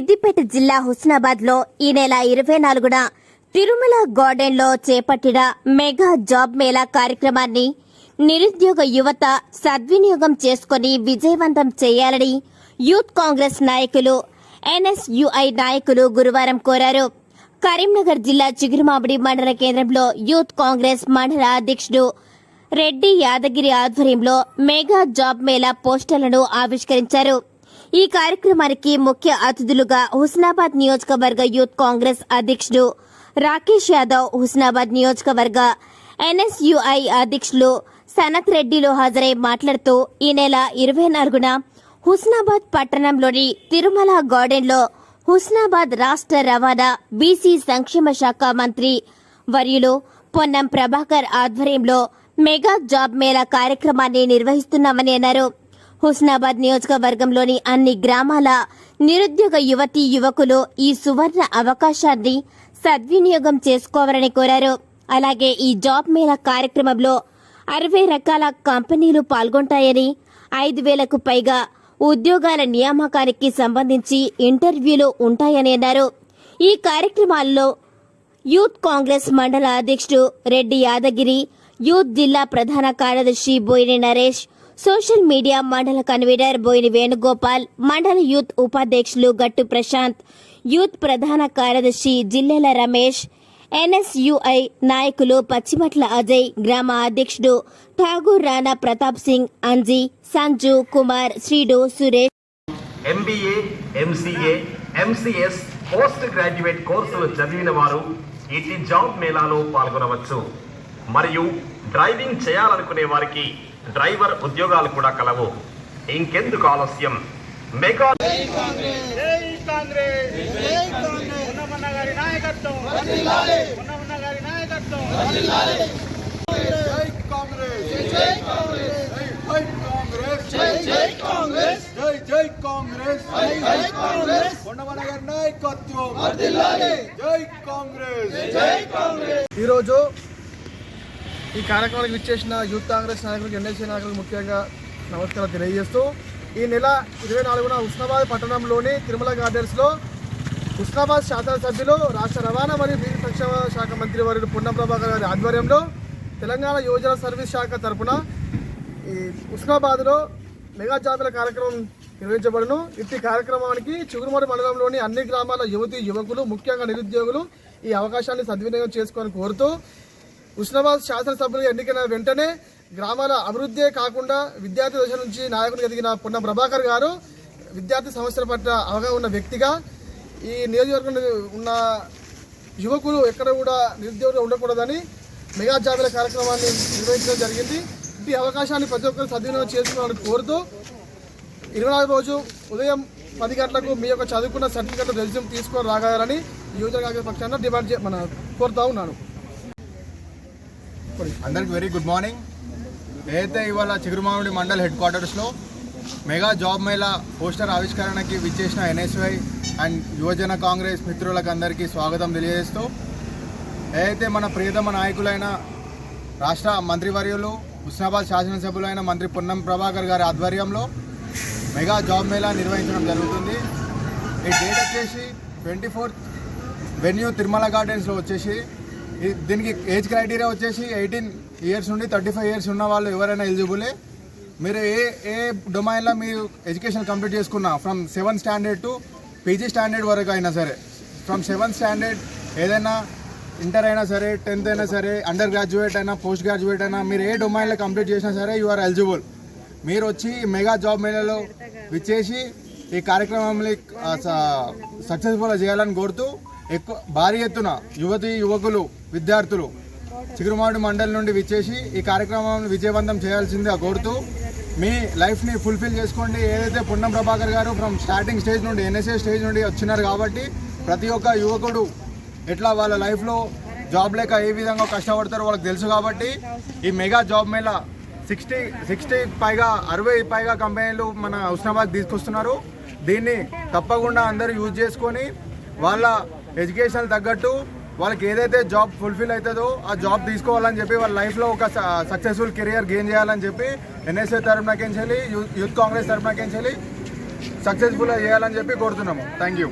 సిద్దిపేట జిల్లా హుస్నాబాద్లో ఈ నెల ఇరవై నాలుగున తిరుమల గార్డెన్లో చేపట్టిన మెగా జాబ్ మేళా కార్యక్రమాన్ని నిరుద్యోగ యువత సద్వినియోగం చేసుకుని విజయవంతం చేయాలని యూత్ కాంగ్రెస్ నాయకులు ఎన్ఎస్యుఐ నాయకులు గురువారం కోరారు. కరీంనగర్ జిల్లా చిగురుమామిడి మండల కేంద్రంలో యూత్ కాంగ్రెస్ మండల అధ్యక్షుడు రెడ్డి యాదగిరి ఆధ్వర్యంలో మెగా జాబ్ మేళా పోస్టర్లను ఆవిష్కరించారు. ఈ కార్యక్రమానికి ముఖ్య అతిథులుగా హుస్నాబాద్ నియోజకవర్గ యూత్ కాంగ్రెస్ అధ్యక్షుడు రాకేష్ యాదవ్ హుస్నాబాద్ నియోజకవర్గ ఎన్ఎస్యుఐ అధ్యక్షులు సనత్ రెడ్డిలో హాజరై మాట్లాడుతూ ఈ నెల ఇరవై నాలుగున హుస్నాబాద్ పట్టణంలోని తిరుమల గార్డెన్లో హుస్నాబాద్ రాష్ట్ర రవాణా బీసీ సంక్షేమ శాఖ మంత్రి వర్యులు పొన్నం ప్రభాకర్ ఆధ్వర్యంలో మెగా జాబ్ మేళా కార్యక్రమాన్ని నిర్వహిస్తున్నామని అన్నారు. హుస్నాబాద్ నియోజకవర్గంలోని అన్ని గ్రామాల నిరుద్యోగ యువతీ యువకులు ఈ సువర్ణ అవకాశాన్ని సద్వినియోగం చేసుకోవాలని కోరారు. అలాగే ఈ జాబ్ మేళా కార్యక్రమంలో అరవై రకాల కంపెనీలు పాల్గొంటాయని ఐదు వేలకు పైగా ఉద్యోగాల నియామకానికి సంబంధించి ఇంటర్వ్యూలు ఉంటాయని అన్నారు. ఈ కార్యక్రమాల్లో యూత్ కాంగ్రెస్ మండల అధ్యక్షుడు రెడ్డి యాదగిరి యూత్ జిల్లా ప్రధాన కార్యదర్శి బోయిని నరేష్ సోషల్ మీడియా మండల కన్వీనర్ బోయిని వేణుగోపాల్ మండల యూత్ ఉపాధ్యక్షులు గట్టు ప్రశాంత్ యూత్ ప్రధాన కార్యదర్శి జిల్లెల రమేష్ ఎన్ఎస్యుఐ నాయకులు పచ్చిమట్ల అజయ్ గ్రామ అధ్యక్షుడు Thakur Rana Pratap Singh Anji Sanju Kumar శ్రీడు Suresh. MBA MCA MCS postgraduate కోర్సులు చదివిన వారు ఇటు జాబ్ మేళాలో పాల్గొనవచ్చు. మరియు డ్రైవింగ్ చేయాలనుకునే వారికి డ్రైవర్ ఉద్యోగాలు కూడా కలవు ఇంకెందుకు ఆలస్యం మెగా జై కాంగ్రెస్ ఉన్నమన్న గారి నాయకత్వం ఉన్నమన్న గారి నాయకత్వం జై కాంగ్రెస్ జై కాంగ్రెస్ జై కాంగ్రెస్ జై జై కాంగ్రెస్ జై జై కాంగ్రెస్ జై జై కాంగ్రెస్ ఉన్నమన్న గారి నాయకత్వం జై కాంగ్రెస్ జై కాంగ్రెస్ ఈరోజు ఈ కార్యక్రమానికి విచ్చేసిన యూత్ కాంగ్రెస్ నాయకులకు ఎన్ఎస్సీ నాయకులకు ముఖ్యంగా నమస్కారం తెలియజేస్తూ ఈ నెల ఇరవై నాలుగున ఉస్నాబాద్ పట్టణంలోని తిరుమల గార్డెన్స్లో ఉస్నాబాద్ శాసనసభ్యులు రాష్ట్ర రవాణా మరియు బీసీ సంక్షేమ శాఖ మంత్రి వర్యులు పొన్నం ప్రభాకర్ గారి ఆధ్వర్యంలో తెలంగాణ యువజన సర్వీస్ శాఖ తరఫున ఈ ఉస్నాబాద్లో మెగా జాతర కార్యక్రమం నిర్వహించబడును. ఇట్టి కార్యక్రమానికి చిగురుమడి మండలంలోని అన్ని గ్రామాల యువతి యువకులు ముఖ్యంగా నిరుద్యోగులు ఈ అవకాశాన్ని సద్వినియోగం చేసుకొని కోరుతూ హుస్నాబాద్ శాసనసభ్యులు ఎన్నికైన వెంటనే గ్రామాల అభివృద్ధే కాకుండా విద్యార్థి దశ నుంచి నాయకుడు ఎదిగిన పొన్నం ప్రభాకర్ గారు విద్యార్థి సమస్యల పట్ల అవగాహన ఉన్న వ్యక్తిగా ఈ నియోజకవర్గం ఉన్న యువకులు ఎక్కడ కూడా నిరుద్యోగులు ఉండకూడదని మెగా జాబిల కార్యక్రమాన్ని నిర్వహించడం జరిగింది. ఈ అవకాశాన్ని ప్రతి ఒక్కరు సద్వినియోగం చేసుకోవాలని కోరుతూ ఇరవై నాలుగు రోజు ఉదయం పది గంటలకు మీ యొక్క చదువుకున్న సర్టిఫికెట్ రెజ్యూమ్ తీసుకొని రాగాలని యువజన కాంగ్రెస్ పక్షాన డిమాండ్ చే మన కోరుతా ఉన్నాను. అందరికి వెరీ గుడ్ మార్నింగ్ ఏదైతే ఇవాళ చిగురుమామిడి మండల్ హెడ్ క్వార్టర్స్లో మెగా జాబ్ మేళా పోస్టర్ ఆవిష్కరణకి విచ్చేసిన ఎన్ఎస్వై అండ్ యువజన కాంగ్రెస్ మిత్రులకు అందరికీ స్వాగతం తెలియజేస్తూ ఏదైతే మన ప్రియతమ నాయకులైన రాష్ట్ర మంత్రివర్యులు హుస్నాబాద్ శాసనసభ్యులైన మంత్రి పొన్నం ప్రభాకర్ గారి ఆధ్వర్యంలో మెగా జాబ్ మేళా నిర్వహించడం జరుగుతుంది. ఈ డేట్ వచ్చేసి ట్వంటీ ఫోర్త్ వెన్యూ తిరుమల గార్డెన్స్లో వచ్చేసి దీనికి ఏజ్ క్రైటీరియా వచ్చేసి ఎయిటీన్ ఇయర్స్ నుండి థర్టీ ఫైవ్ ఇయర్స్ ఉన్న వాళ్ళు ఎవరైనా ఎలిజిబులే మీరు ఏ ఏ డొమైన్లో మీరు ఎడ్యుకేషన్ కంప్లీట్ చేసుకున్నా from seven standard to PG standard వరకు అయినా సరే ఫ్రమ్ సెవెన్ స్టాండర్డ్ ఏదైనా ఇంటర్ అయినా సరే టెన్త్ అయినా సరే అండర్ గ్రాడ్యుయేట్ అయినా పోస్ట్ గ్రాడ్యుయేట్ అయినా మీరు ఏ డొమైన్లో కంప్లీట్ చేసినా సరే యు ఆర్ ఎలిజిబుల్ మీరు వచ్చి మెగా జాబ్ మేళలో విచ్చేసి ఈ కార్యక్రమంని సక్సెస్ఫుల్గా చేయాలని కోరుతూ ఎక్కువ భారీ ఎత్తున యువతి యువకులు విద్యార్థులు చిగురుమాడు మండలి నుండి విచ్చేసి ఈ కార్యక్రమాన్ని విజయవంతం చేయాల్సిందిగా కోరుతూ మీ లైఫ్ని ఫుల్ఫిల్ చేసుకోండి. ఏదైతే Punnam Prabhakar garu from starting stage నుండి ఎన్ఎస్ఏ స్టేజ్ నుండి వచ్చినారు కాబట్టి ప్రతి ఒక్క యువకుడు ఎట్లా వాళ్ళ లైఫ్లో జాబ్ లేక ఏ విధంగా కష్టపడతారో వాళ్ళకి తెలుసు కాబట్టి ఈ mega job mela sixty sixty పైగా అరవై పైగా కంపెనీలు మన హుస్నాబాద్ తీసుకొస్తున్నారు. దీన్ని తప్పకుండా అందరూ యూజ్ చేసుకొని వాళ్ళ ఎడ్యుకేషన్ తగ్గట్టు వాళ్ళకి ఏదైతే జాబ్ ఫుల్ఫిల్ అవుతుందో ఆ జాబ్ తీసుకోవాలని చెప్పి వాళ్ళ లైఫ్లో ఒక సక్సెస్ఫుల్ కెరియర్ గెయిన్ చేయాలని చెప్పి ఎన్ఎస్ఏ తరఫునకెంచెల్లి యూత్ కాంగ్రెస్ తరఫునకెంచెల్లి సక్సెస్ఫుల్గా చేయాలని చెప్పి కోరుతున్నాము. Thank you.